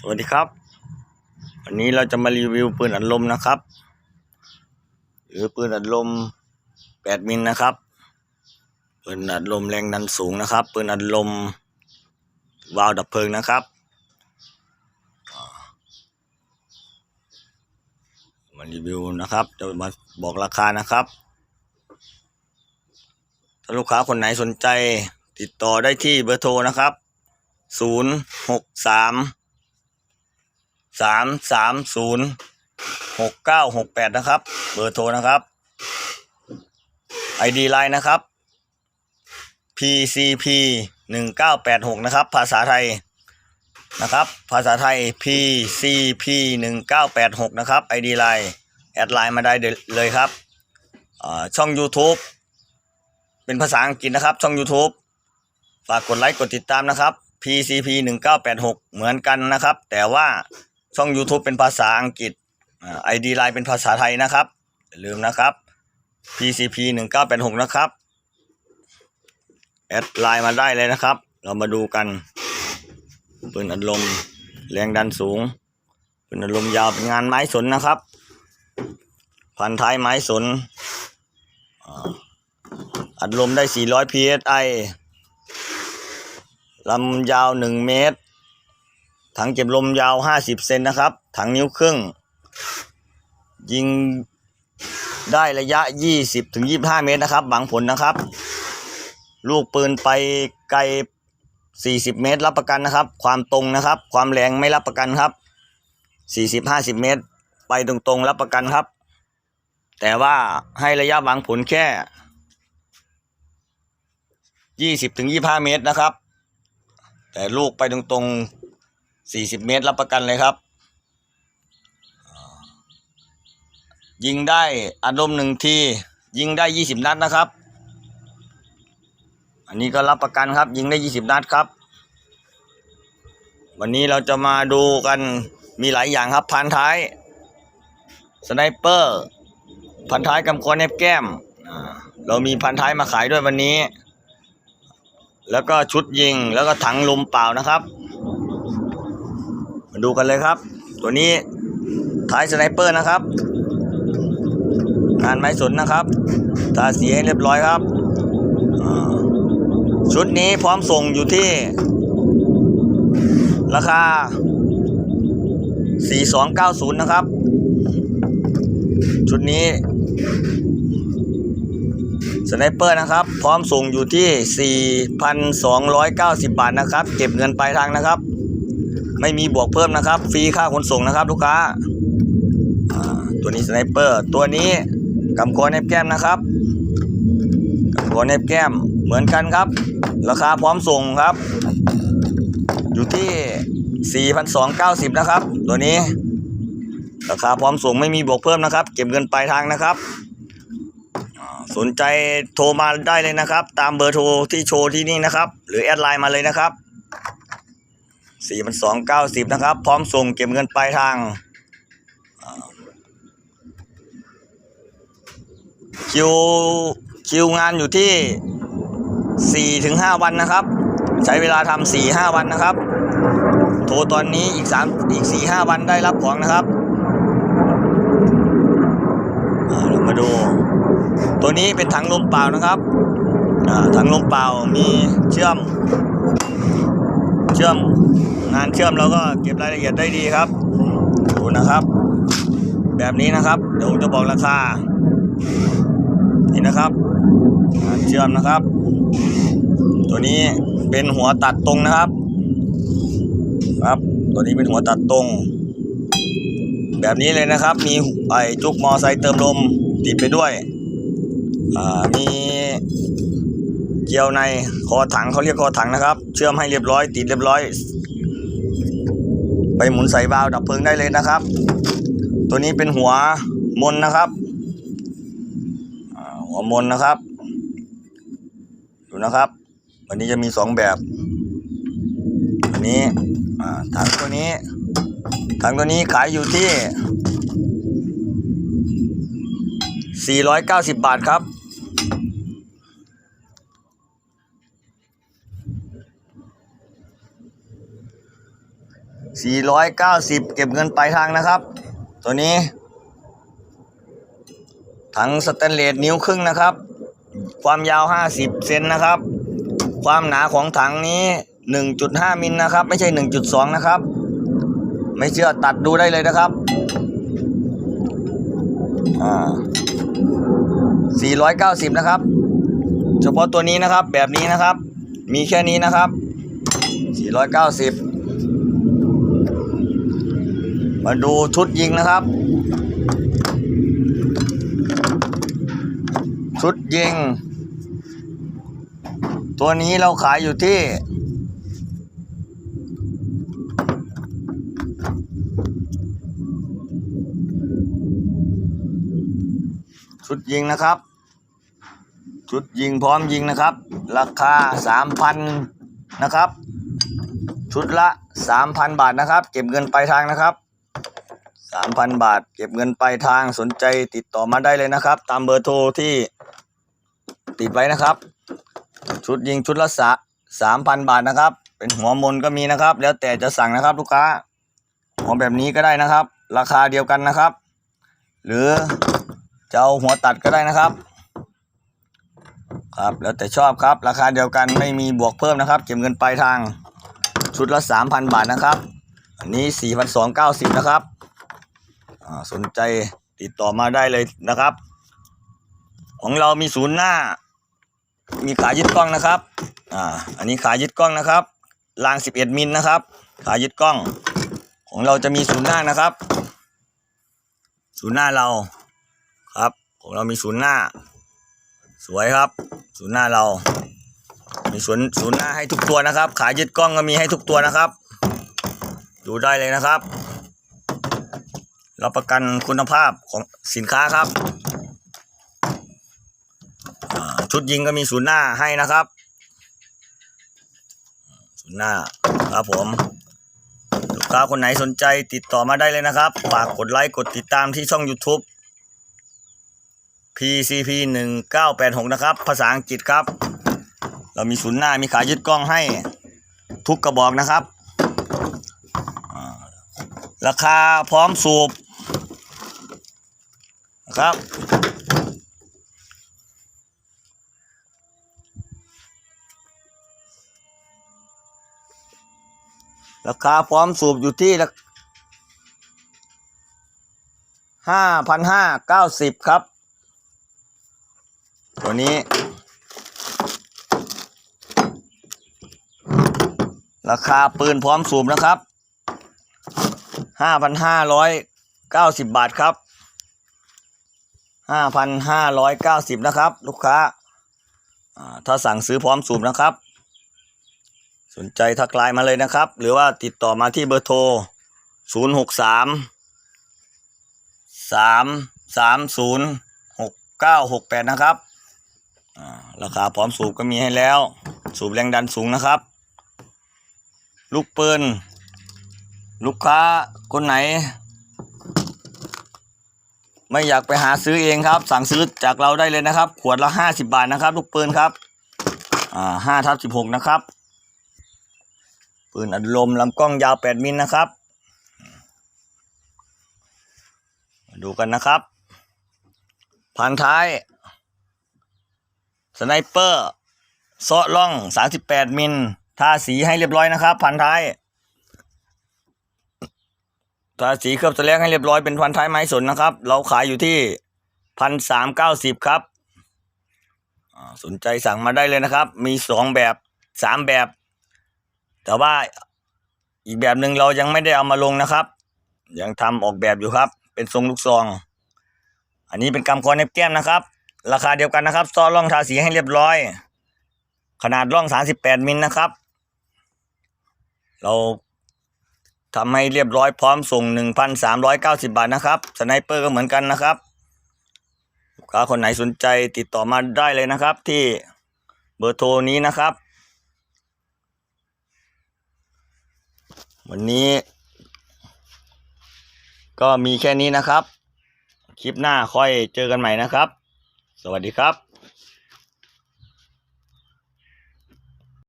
สวัสดีครับ วันนี้เราจะมารีวิวปืนอัดลมนะครับ หรือปืนอัดลม 8 มิลนะครับ ปืนอัดลมแรงดันสูงนะครับ ปืนอัดลมวาล์วดับเพลิงนะครับ มารีวิวนะครับ จะมาบอกราคานะครับ ถ้าลูกค้าคนไหนสนใจติดต่อได้ที่เบอร์โทรนะครับศูนย์หก สามสามศูนย์หกเก้าหกแปดนะครับ เบอร์โทรนะครับ ID ไลน์นะครับ PCP หนึ่งเก้าแปดหกนะครับ ภาษาไทยนะครับ ภาษาไทย PCP หนึ่งเก้าแปดหกนะครับ ID ไลน์แอดไลน์มาได้เลยครับ ช่อง YouTube เป็นภาษาอังกฤษนะครับ ช่อง YouTube ฝากกดไลค์กดติดตามนะครับ PCP 1986 เหมือนกันนะครับ แต่ว่า ช่อง YouTube เป็นภาษาอังกฤษอ่า ID ไลน์เป็นภาษาไทยนะครับอย่าลืมนะครับ PCP 1986นะครับแอดไลน์มาได้เลยนะครับ เรามาดูกันปืนอัดลมแรงดันสูงปืนอัดลมยาวเป็นงานไม้สนนะครับพันท้ายไม้สนอัดลมได้ 400 psi ลำยาว 1 เมตร ถังเก็บลมยาว 50 เซนนะครับ ถังนิ้วครึ่ง ยิงได้ระยะ 20ถึง25 เมตรนะครับ หวังผลนะครับ ลูกปืนไปไกล 40 เมตรรับประกันนะครับ ความตรงนะครับ ความแรงไม่รับประกันครับ 40-50 เมตร ไปตรงๆรับประกันครับ แต่ว่าให้ระยะหวังผลแค่ 20ถึง25 เมตรนะครับ แต่ลูกไปตรงๆ 40เมตรรับประกันเลยครับ ยิงได้อารมณ์หนึ่งที ยิงได้20นัดนะครับ อันนี้ก็รับประกันครับ ยิงได้20นัดครับ วันนี้เราจะมาดูกันมีหลายอย่างครับพันท้ายสไนเปอร์พันท้ายกำกรแนบแก้ม เรามีพันท้ายมาขายด้วยวันนี้ แล้วก็ชุดยิงแล้วก็ถังลมเปล่านะครับ มาดูกันเลยครับ ตัวนี้ท้ายสไนเปอร์นะครับงานไม้สนนะครับทาสีให้เรียบร้อยครับ ชุดนี้พร้อมส่งอยู่ที่ ราคา 4290 นะครับ ชุดนี้สไนเปอร์นะครับ พร้อมส่งอยู่ที่ 4,290 บาทนะครับ เก็บเงินปลายทางนะครับ ไม่มีบวกเพิ่มนะครับ ฟรีค่าขนส่งนะครับลูกค้า ตัวนี้สไนเปอร์ตัวนี้กำกรเนบแก้มนะครับกำกรเนบแก้มเหมือนกันครับ ราคาพร้อมส่งครับ อยู่ที่ 4,290 นะครับ ตัวนี้ ราคาพร้อมส่งไม่มีบวกเพิ่มนะครับ เก็บเงินปลายทางนะครับสนใจโทรมาได้เลยนะครับ ตามเบอร์โทรที่โชว์ที่นี่นะครับ หรือแอดไลน์มาเลยนะครับ 4 2 9 0นสองเก้าสิบนะครับ พร้อมส่งเก็บเงินปลายทาง คิวคิวงานอยู่ที่4ถึง5วันนะครับ ใช้เวลาทำ4 5วันนะครับ โทรตอนนี้อีก3อีก4 5วันได้รับของนะครับเรามาดู ตัวนี้เป็นถังลมเปล่านะครับถังลมเปล่ามีเชื่อม เชื่อมงานเชื่อมเราก็เก็บรายละเอียดได้ดีครับดูนะครับ แบบนี้นะครับเดี๋ยวผมจะบอกราคานี่นะครับงานเชื่อมนะครับ ตัวนี้เป็นหัวตัดตรงนะครับ ครับ ตัวนี้เป็นหัวตัดตรง แบบนี้เลยนะครับ มีไอจุกมอไซค์เติมลมติดไปด้วยอ่ามี เกลียวในคอถังเขาเรียกคอถังนะครับ เชื่อมให้เรียบร้อย ติดเรียบร้อย ไปหมุนใส่วาล์วดับเพลิงได้เลยนะครับ ตัวนี้เป็นหัวมนนะครับหัวมนนะครับดูนะครับวันนี้จะมีสองแบบอันนี้ถังตัวนี้ถังตัวนี้ขายอยู่ที่ 490 บาทครับ 490 เก็บเงินปลายทางนะครับ ตัวนี้ ถังสแตนเลสนิ้วครึ่งนะครับ ความยาว 50 เซนนะครับ ความหนาของถังนี้ 1.5 มิลนะครับ ไม่ใช่ 1.2 นะครับ ไม่เชื่อตัดดูได้เลยนะครับอ่า490 นะครับ เฉพาะตัวนี้นะครับแบบนี้นะครับ มีแค่นี้นะครับ 490 มาดูชุดยิงนะครับ ชุดยิง ตัวนี้เราขายอยู่ที่ชุดยิงนะครับ ชุดยิงพร้อมยิงนะครับ ราคา 3,000 นะครับ ชุดละ 3,000 บาทนะครับ เก็บเงินปลายทางนะครับ 3,000 บาท เก็บเงินปลายทางสนใจติดต่อมาได้เลยนะครับ ตามเบอร์โทรที่ติดไว้นะครับ ชุดยิงชุดละสะ3,000 บาทนะครับ เป็นหัวมนก็มีนะครับ แล้วแต่จะสั่งนะครับลูกค้าหัวแบบนี้ก็ได้นะครับ ราคาเดียวกันนะครับ หรือจะเอาหัวตัดก็ได้นะครับ ครับแล้วแต่ชอบครับราคาเดียวกันไม่มีบวกเพิ่มนะครับ เก็บเงินปลายทางชุดละ 3,000 บาทนะครับ อันนี้ 4,290 นะครับ สนใจติดต่อมาได้เลยนะครับ ของเรามีศูนย์หน้า มีขายึดกล้องนะครับอ่าอันนี้ขายึดกล้องนะครับราง11มิลนะครับ ขายึดกล้อง ของเราจะมีศูนย์หน้านะครับ ศูนย์หน้าเราครับ ของเรามีศูนย์หน้า สวยครับ ศูนย์หน้าเรา มีศูนย์ศูนย์หน้าให้ทุกตัวนะครับ ขายึดกล้องก็มีให้ทุกตัวนะครับ ดูได้เลยนะครับ รับประกันคุณภาพของสินค้าครับชุดยิงก็มีศูนย์หน้าให้นะครับ ศูนย์หน้าครับผมลูกค้าคนไหนสนใจติดต่อมาได้เลยนะครับ ฝากกดไลค์กดติดตามที่ช่อง YouTube PCP 1986นะครับ ภาษาอังกฤษครับ เรามีศูนย์หน้ามีขายึดกล้องให้ทุกกระบอกนะครับ ราคาพร้อมสูบ ครับ ราคาพร้อมสูบอยู่ที่ห้าพันห้าเก้าสิบครับ ตัวนี้ ราคาปืนพร้อมสูบนะครับห้าพันห้าร้อยเก้าสิบบาทครับ ห้าพันห้าร้อยเก้าสิบนะครับ ลูกค้าถ้าสั่งซื้อพร้อมสูบนะครับ สนใจทักไลน์มาเลยนะครับ หรือว่าติดต่อมาที่เบอร์โทร0 6 3 3 3 0 6 9 6 8นย์หกเก้าหกแปดนะครับราคาพร้อมสูบก็มีให้แล้ว สูบแรงดันสูงนะครับ ลูกปืนลูกค้าคนไหน ไม่อยากไปหาซื้อเองครับ สั่งซื้อจากเราได้เลยนะครับ ขวดละ50บาทนะครับ ลูกปืนครับ อ่า5ทับ16นะครับ ปืนอัดลมลำกล้องยาว8มิลนะครับมาดูกันนะครับ พันท้าย สไนเปอร์เซาะล่อง38มิลทาสีให้เรียบร้อยนะครับ พันท้าย ทาสีเคลือบตะแลงให้เรียบร้อยเป็นพันท้ายไม้สนนะครับ เราขายอยู่ที่พันสามเก้าสิบครับสนใจสั่งมาได้เลยนะครับ มีสองแบบสามแบบ แต่ว่าอีกแบบหนึ่งเรายังไม่ได้เอามาลงนะครับ ยังทำออกแบบอยู่ครับ เป็นทรงลูกซอง อันนี้เป็นกำกรเน็บแก้มนะครับ ราคาเดียวกันนะครับซอร่องทาสีให้เรียบร้อย ขนาดร่องสามสิบแปดมิลนะครับ เรา ทำให้เรียบร้อยพร้อมส่งหนึ่งพันสามร้อยเก้าสิบาทนะครับสไนเปอร์ก็เหมือนกันนะครับลูกค้าคนไหนสนใจติดต่อมาได้เลยนะครับ ที่เบอร์โทรนี้นะครับ วันนี้ ก็มีแค่นี้นะครับ คลิปหน้าค่อยเจอกันใหม่นะครับ สวัสดีครับ